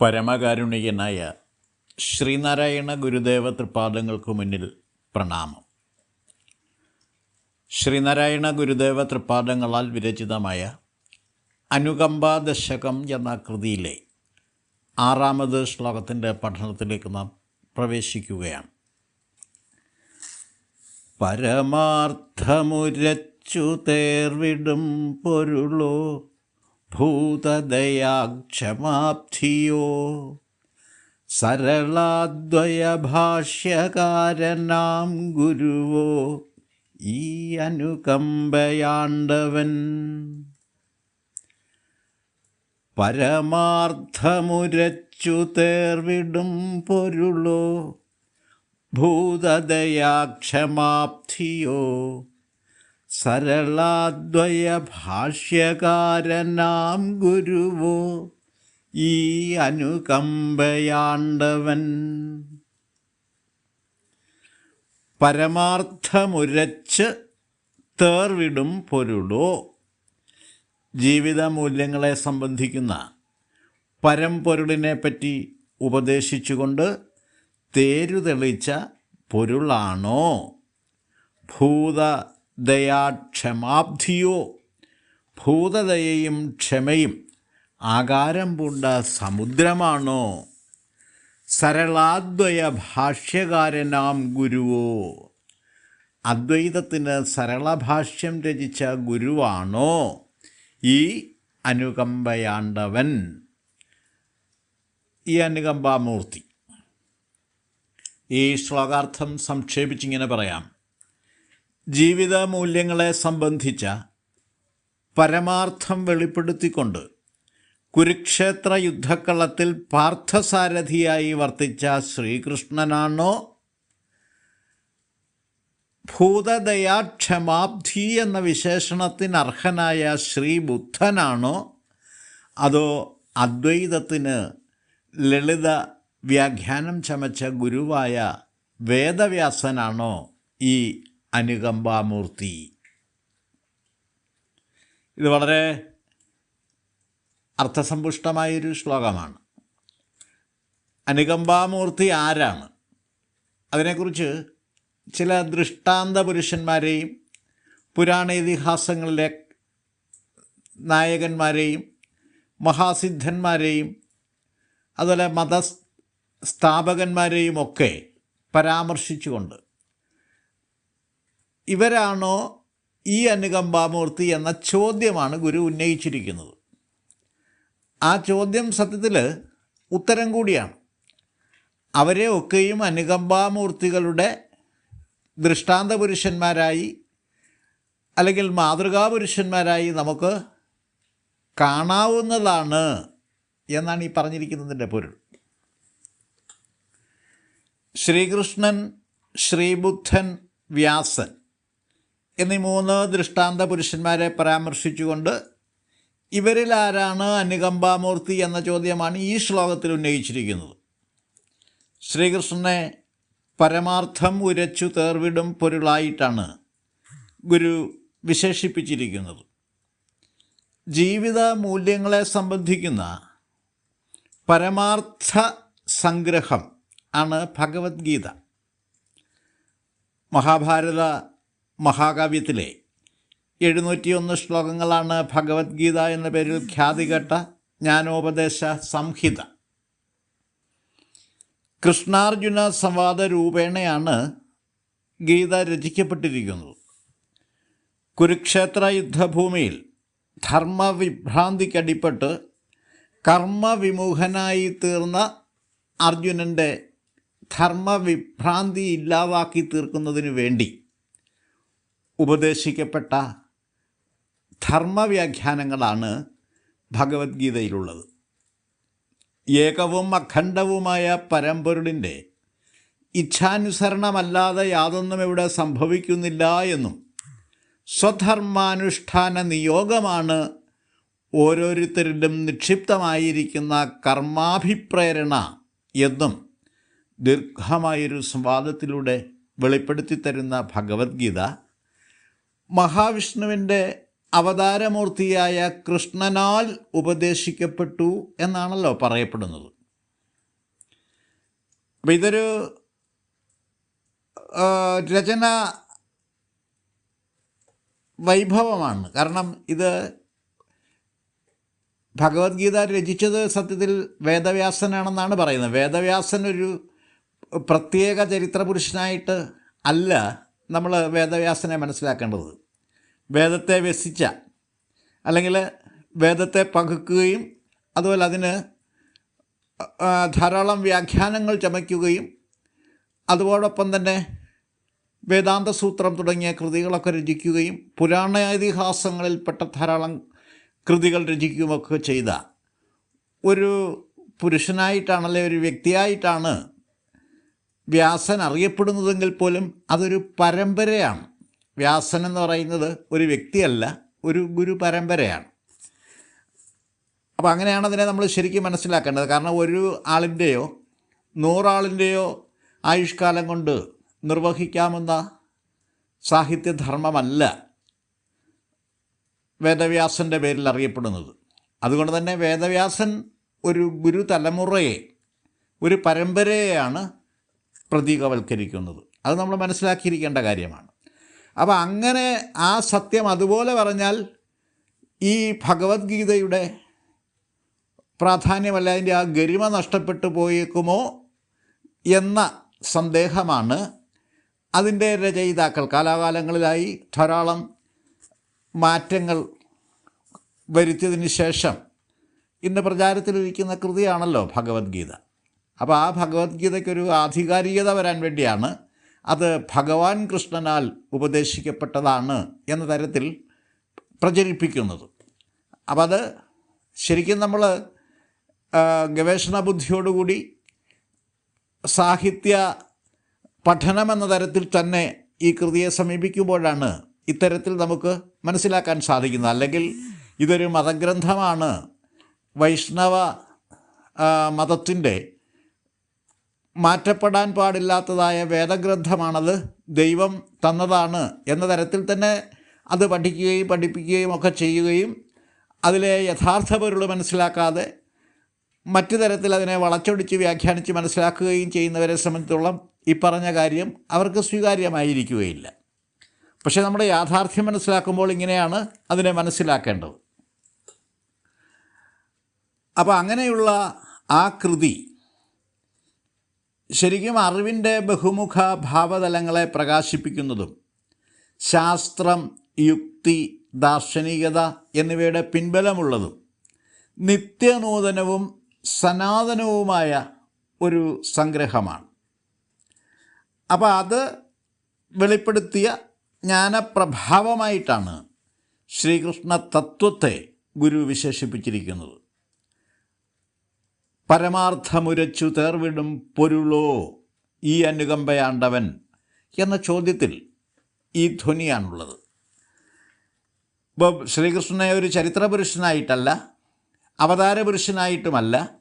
പരമകാരുണികനായ ശ്രീനാരായണ ഗുരുദേവ തൃപ്പാദങ്ങൾക്ക് മുന്നിൽ പ്രണാമം. ശ്രീനാരായണ ഗുരുദേവ തൃപ്പാദങ്ങളാൽ വിരചിതമായ അനുകമ്പാ ദശകം എന്ന കൃതിയിലെ ആറാമത് ശ്ലോകത്തിന്റെ പഠനത്തിലേക്ക് നാം പ്രവേശിക്കുകയാണ്. പരമാർത്ഥമുരച്ചു തേർവിടും പൊരുളോ ഭൂതദയാക്ഷമാബ്ധിയോ സരളാദ്വയഭാഷ്യകാരനാം ഗുരുവോ? ഈ അനുകമ്പയാണ്ടവൻ. പരമാർത്ഥമുരച്ചു തേർവിടും പൊരുളോ? ഭൂതദയാക്ഷമാബ്ധിയോ സരളാദ്വയഭാഷ്യകാരനാം ഗുരുവോ ഈ അനുകമ്പയാണ്ടവൻ. പരമാർത്ഥമുരച്ച് തേർവിടും പൊരുളോ. ജീവിത മൂല്യങ്ങളെ സംബന്ധിക്കുന്ന പരമ്പൊരുളിനെ പറ്റി ഉപദേശിച്ചുകൊണ്ട് തേരുതെളിച്ച പൊരുളാണോ? ഭൂതദയാക്ഷമാബ്ധിയോ ഭൂതദയയും ക്ഷമയും ആകാരം പൂണ്ട സമുദ്രമാണോ? സരളാദ്വയ ഭാഷ്യകാരനാം ഗുരുവോ? അദ്വൈതത്തിന് സരളഭാഷ്യം രചിച്ച ഗുരുവാണോ ഈ അനുകമ്പയാണ്ടവൻ? ഈ അനുകമ്പാമൂർത്തി. ഈ ശ്ലോകാർത്ഥം സംക്ഷേപിച്ചിങ്ങനെ പറയാം. ജീവിത മൂല്യങ്ങളെ സംബന്ധിച്ച പരമാർത്ഥം വെളിപ്പെടുത്തിക്കൊണ്ട് കുരുക്ഷേത്ര യുദ്ധക്കളത്തിൽ പാർത്ഥസാരഥിയായി വർത്തിച്ച ശ്രീകൃഷ്ണനാണോ? ഭൂതദയാക്ഷമാബ്ധി എന്ന വിശേഷണത്തിന് അർഹനായ ശ്രീബുദ്ധനാണോ? അതോ അദ്വൈതത്തിന് ലളിത വ്യാഖ്യാനം ചമച്ച ഗുരുവായ വേദവ്യാസനാണോ ഈ അനുകമ്പാമൂർത്തി. ഇത് വളരെ അർത്ഥസമ്പുഷ്ടമായൊരു ശ്ലോകമാണ്. അനുകമ്പാമൂർത്തി ആരാണ്? അതിനെക്കുറിച്ച് ചില ദൃഷ്ടാന്ത പുരുഷന്മാരെയും പുരാണ ഇതിഹാസങ്ങളിലെ നായകന്മാരെയും മഹാസിദ്ധന്മാരെയും അതുപോലെ മത സ്ഥാപകന്മാരെയും ഒക്കെ പരാമർശിച്ചുകൊണ്ട് ഇവരാണോ ഈ അനുകമ്പാമൂർത്തി എന്ന ചോദ്യമാണ് ഗുരു ഉന്നയിച്ചിരിക്കുന്നത്. ആ ചോദ്യം സത്യത്തിൽ ഉത്തരം കൂടിയാണ്. അവരെ ഒക്കെയും അനുകമ്പാമൂർത്തികളുടെ ദൃഷ്ടാന്ത പുരുഷന്മാരായി അല്ലെങ്കിൽ മാതൃകാ പുരുഷന്മാരായി നമുക്ക് കാണാവുന്നതാണ് എന്നാണ് ഈ പറഞ്ഞിരിക്കുന്നതിന്റെ പൊരുൾ. ശ്രീകൃഷ്ണൻ ശ്രീബുദ്ധൻ വ്യാസൻ എന്നീ മൂന്ന് ദൃഷ്ടാന്ത പുരുഷന്മാരെ പരാമർശിച്ചുകൊണ്ട് ഇവരിൽ ആരാണ് അനുകമ്പാമൂർത്തി എന്ന ചോദ്യമാണ് ഈ ശ്ലോകത്തിൽ ഉന്നയിച്ചിരിക്കുന്നത്. ശ്രീകൃഷ്ണനെ പരമാർത്ഥം ഉരച്ചു തേർവിടും പൊരുളായിട്ടാണ് ഗുരു വിശേഷിപ്പിച്ചിരിക്കുന്നത്. ജീവിത മൂല്യങ്ങളെ സംബന്ധിക്കുന്ന പരമാർത്ഥ സംഗ്രഹം ആണ് ഭഗവത്ഗീത. മഹാഭാരത മഹാകാവ്യത്തിലെ എഴുന്നൂറ്റിയൊന്ന് ശ്ലോകങ്ങളാണ് ഭഗവത്ഗീത എന്ന പേരിൽ ഖ്യാതി ഖ്യാതികെട്ട ജ്ഞാനോപദേശ സംഹിത. കൃഷ്ണാർജുന സംവാദ രൂപേണയാണ് ഗീത രചിക്കപ്പെട്ടിരിക്കുന്നത്. കുരുക്ഷേത്ര യുദ്ധഭൂമിയിൽ ധർമ്മവിഭ്രാന്തിക്കടിപ്പെട്ട് കർമ്മവിമുഖനായി തീർന്ന അർജുനന്റെ ധർമ്മവിഭ്രാന്തി ഇല്ലാതാക്കി തീർക്കുന്നതിന് വേണ്ടി ഉപദേശിക്കപ്പെട്ട ധർമ്മവ്യാഖ്യാനങ്ങളാണ് ഭഗവത്ഗീതയിലുള്ളത്. ഏകവും അഖണ്ഡവുമായ പരമ്പൊരുളിന്റെ ഇച്ഛാനുസരണമല്ലാതെ യാതൊന്നും ഇവിടെ സംഭവിക്കുന്നില്ല എന്നും സ്വധർമാനുഷ്ഠാന നിയോഗമാണ് ഓരോരുത്തരിലും നിക്ഷിപ്തമായിരിക്കുന്ന കർമാഭിപ്രേരണ എന്നും ദീർഘമായൊരു സംവാദത്തിലൂടെ വെളിപ്പെടുത്തി തരുന്ന ഭഗവത്ഗീത മഹാവിഷ്ണുവിന്റെ അവതാരമൂർത്തിയായ കൃഷ്ണനാൽ ഉപദേശിക്കപ്പെട്ടു എന്നാണല്ലോ പറയപ്പെടുന്നത്. അപ്പം ഇതൊരു രചന വൈഭവമാണ്. കാരണം ഇത് ഭഗവത്ഗീത രചിച്ചത് സത്യത്തിൽ വേദവ്യാസനാണെന്നാണ് പറയുന്നത്. വേദവ്യാസൻ ഒരു പ്രത്യേക ചരിത്ര പുരുഷനായിട്ട് അല്ല നമ്മൾ വേദവ്യാസനെ മനസ്സിലാക്കേണ്ടത്. വേദത്തെ വ്യസിച്ച അല്ലെങ്കിൽ വേദത്തെ പകുക്കുകയും അതുപോലെ അതിന് ധാരാളം വ്യാഖ്യാനങ്ങൾ ചമയ്ക്കുകയും അതോടൊപ്പം തന്നെ വേദാന്ത സൂത്രം തുടങ്ങിയ കൃതികളൊക്കെ രചിക്കുകയും പുരാണ ഇതിഹാസങ്ങളിൽപ്പെട്ട ധാരാളം കൃതികൾ രചിക്കുകയൊക്കെ ചെയ്ത ഒരു പുരുഷനായിട്ടാണ് അല്ലെ ഒരു വ്യക്തിയായിട്ടാണ് വ്യാസൻ അറിയപ്പെടുന്നതെങ്കിൽ പോലും അതൊരു പരമ്പരയാണ്. വ്യാസൻ എന്ന് പറയുന്നത് ഒരു വ്യക്തിയല്ല ഒരു ഗുരു പരമ്പരയാണ്. അപ്പോൾ അങ്ങനെയാണ് അതിനെ നമ്മൾ ശരിക്കും മനസ്സിലാക്കേണ്ടത്. കാരണം ഒരു ആളിന്റെയോ നൂറാളിന്റെയോ ആയുഷ്കാലം കൊണ്ട് നിർവഹിക്കാമെന്ന സാഹിത്യധർമ്മമല്ല വേദവ്യാസന്റെ പേരിൽ അറിയപ്പെടുന്നത്. അതുകൊണ്ട് തന്നെ വേദവ്യാസൻ ഒരു ഗുരു തലമുറയെ ഒരു പരമ്പരയെയാണ് പ്രതീകവൽക്കരിക്കുന്നത്. അത് നമ്മൾ മനസ്സിലാക്കിയിരിക്കേണ്ട കാര്യമാണ്. അപ്പോൾ അങ്ങനെ ആ സത്യം അതുപോലെ പറഞ്ഞാൽ ഈ ഭഗവത്ഗീതയുടെ പ്രാധാന്യമല്ല അതിന്റെ ആ ഗരിമ നഷ്ടപ്പെട്ടു പോയേക്കുമോ എന്ന സന്ദേഹമാണ് അതിന്റെ രചയിതാക്കൾ. കാലാകാലങ്ങളിലായി ധാരാളം മാറ്റങ്ങൾ വരുത്തിയതിന് ശേഷം ഇന്ന് പ്രചാരത്തിലിരിക്കുന്ന കൃതിയാണല്ലോ ഭഗവത്ഗീത. അപ്പോൾ ആ ഭഗവത്ഗീതയ്ക്കൊരു ആധികാരികത വരാൻ വേണ്ടിയാണ് അത് ഭഗവാൻ കൃഷ്ണനാൽ ഉപദേശിക്കപ്പെട്ടതാണ് എന്ന തരത്തിൽ പ്രചരിപ്പിക്കുന്നത്. അപ്പം അത് ശരിക്കും നമ്മൾ ഗവേഷണ ബുദ്ധിയോടുകൂടി സാഹിത്യ പഠനമെന്ന തരത്തിൽ തന്നെ ഈ കൃതിയെ സമീപിക്കുമ്പോഴാണ് ഇത്തരത്തിൽ നമുക്ക് മനസ്സിലാക്കാൻ സാധിക്കുന്നത്. അല്ലെങ്കിൽ ഇതൊരു മതഗ്രന്ഥമാണ്. വൈഷ്ണവ മതത്തിന്റെ മാറ്റപ്പെടാൻ പാടില്ലാത്തതായ വേദഗ്രന്ഥമാണത്. ദൈവം തന്നതാണ് എന്ന തരത്തിൽ തന്നെ അത് പഠിക്കുകയും പഠിപ്പിക്കുകയും ഒക്കെ ചെയ്യുകയും അതിലെ യഥാർത്ഥ പൊരുൾ മനസ്സിലാക്കാതെ മറ്റു തരത്തിൽ അതിനെ വളച്ചൊടിച്ച് വ്യാഖ്യാനിച്ച് മനസ്സിലാക്കുകയും ചെയ്യുന്നവരെ സംബന്ധിച്ചോളം ഈ പറഞ്ഞ കാര്യം അവർക്ക് സ്വീകാര്യമായിരിക്കുകയില്ല. പക്ഷേ നമ്മുടെ യാഥാർത്ഥ്യം മനസ്സിലാക്കുമ്പോൾ ഇങ്ങനെയാണ് അതിനെ മനസ്സിലാക്കേണ്ടത്. അപ്പോൾ അങ്ങനെയുള്ള ആ കൃതി ശരിക്കും അറിവിന്റെ ബഹുമുഖ ഭാവതലങ്ങളെ പ്രകാശിപ്പിക്കുന്നതും ശാസ്ത്രം യുക്തി ദാർശനികത എന്നിവയുടെ പിൻബലമുള്ളതും നിത്യനൂതനവും സനാതനവുമായ ഒരു സംഗ്രഹമാണ്. അപ്പോൾ അത് വെളിപ്പെടുത്തിയ ജ്ഞാനപ്രഭാവമായിട്ടാണ് ശ്രീകൃഷ്ണ തത്വത്തെ ഗുരു വിശേഷിപ്പിച്ചിരിക്കുന്നത്. പരമാർത്ഥമുരച്ചു തേർവിടും പൊരുളോ ഈ അനുകമ്പയാണ്ടവൻ? എന്ന ചോദ്യത്തിൽ ഈ ധ്വനിയാണുള്ളത്. ഇപ്പോൾ ശ്രീകൃഷ്ണനെ ഒരു ചരിത്ര പുരുഷനായിട്ടല്ല അവതാര പുരുഷനായിട്ടുമല്ല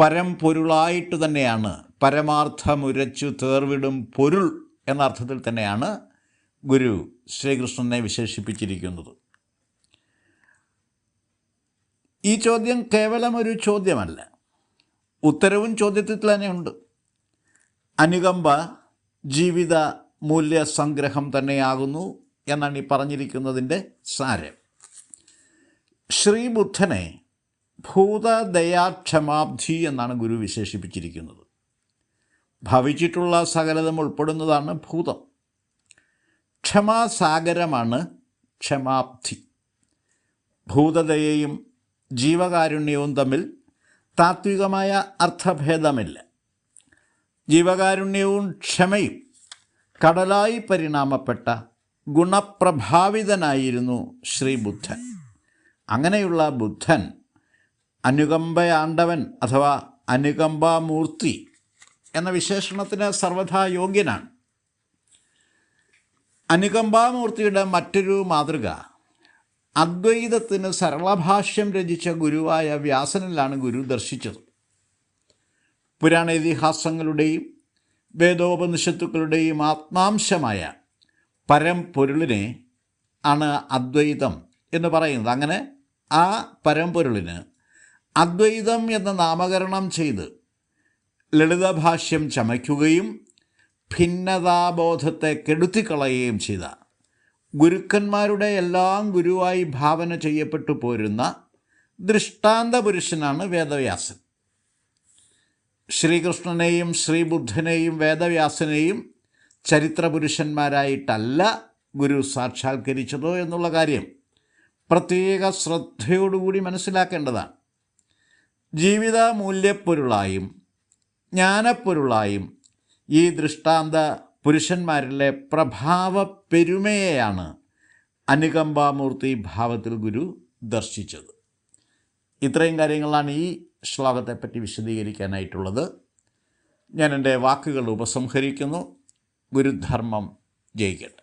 പരംപൊരുളായിട്ട് തന്നെയാണ്. പരമാർത്ഥമുരച്ചു തേർവിടും പൊരുൾ എന്ന അർത്ഥത്തിൽ തന്നെയാണ് ഗുരു ശ്രീകൃഷ്ണനെ വിശേഷിപ്പിച്ചിരിക്കുന്നത്. ഈ ചോദ്യം കേവലം ഒരു ചോദ്യമല്ല. ഉത്തരവും ചോദ്യത്തിൽ തന്നെയുണ്ട് അനുകമ്പ ജീവിത മൂല്യ സംഗ്രഹം തന്നെയാകുന്നു എന്നാണ് ഈ പറഞ്ഞിരിക്കുന്നതിന്റെ സാരം. ശ്രീബുദ്ധനെ ഭൂതദയാക്ഷമാബ്ധി എന്നാണ് ഗുരു വിശേഷിപ്പിച്ചിരിക്കുന്നത്. ഭവിച്ചിട്ടുള്ള സകലതും ഉൾപ്പെടുന്നതാണ് ഭൂതം. ക്ഷമാസാഗരമാണ് ക്ഷമാബ്ധി. ഭൂതദയയും ജീവകാരുണ്യവും തമ്മിൽ താത്വികമായ അർത്ഥഭേദമില്ല. ജീവകാരുണ്യവും ക്ഷമയും കടലായി പരിണാമപ്പെട്ട ഗുണപ്രഭാവിതനായിരുന്നു ശ്രീ ബുദ്ധൻ. അങ്ങനെയുള്ള ബുദ്ധൻ അനുകമ്പയാണ്ടവൻ അഥവാ അനുകമ്പാമൂർത്തി എന്ന വിശേഷണത്തിന് സർവഥാ യോഗ്യനാണ്. അനുകമ്പാമൂർത്തിയുടെ മറ്റൊരു മാതൃക അദ്വൈതത്തിന് സരളഭാഷ്യം രചിച്ച ഗുരുവായ വ്യാസനിലാണ് ഗുരു ദർശിച്ചത്. പുരാണ ഇതിഹാസങ്ങളുടെയും വേദോപനിഷത്തുക്കളുടെയും ആത്മാംശമായ പരംപൊരുളിനെ ആണ് അദ്വൈതം എന്ന് പറയുന്നത്. അങ്ങനെ ആ പരംപൊരുളിന് അദ്വൈതം എന്ന നാമകരണം ചെയ്ത് ലളിതഭാഷ്യം ചമയ്ക്കുകയും ഭിന്നതാബോധത്തെ കെടുത്തിക്കളയുകയും ചെയ്ത ഗുരുക്കന്മാരുടെ എല്ലാം ഗുരുവായി ഭാവന ചെയ്യപ്പെട്ടു പോരുന്ന ദൃഷ്ടാന്ത പുരുഷനാണ് വേദവ്യാസൻ. ശ്രീകൃഷ്ണനെയും ശ്രീബുദ്ധനെയും വേദവ്യാസനെയും ചരിത്ര പുരുഷന്മാരായിട്ടല്ല ഗുരു സാക്ഷാത്കരിച്ചതോ എന്നുള്ള കാര്യം പ്രത്യേക ശ്രദ്ധയോടുകൂടി മനസ്സിലാക്കേണ്ടതാണ്. ജീവിത മൂല്യപ്പൊരുളായും ജ്ഞാനപ്പൊരുളായും ഈ ദൃഷ്ടാന്ത പുരുഷന്മാരിലെ പ്രഭാവ പെരുമയെയാണ് അനുകമ്പാമൂർത്തി ഭാവത്തിൽ ഗുരു ദർശിച്ചത്. ഇത്രയും കാര്യങ്ങളാണ് ഈ ശ്ലോകത്തെപ്പറ്റി വിശദീകരിക്കാനായിട്ടുള്ളത്. ഞാൻ എന്റെ വാക്കുകൾ ഉപസംഹരിക്കുന്നു. ഗുരുധർമ്മം ജയിക്കട്ടെ.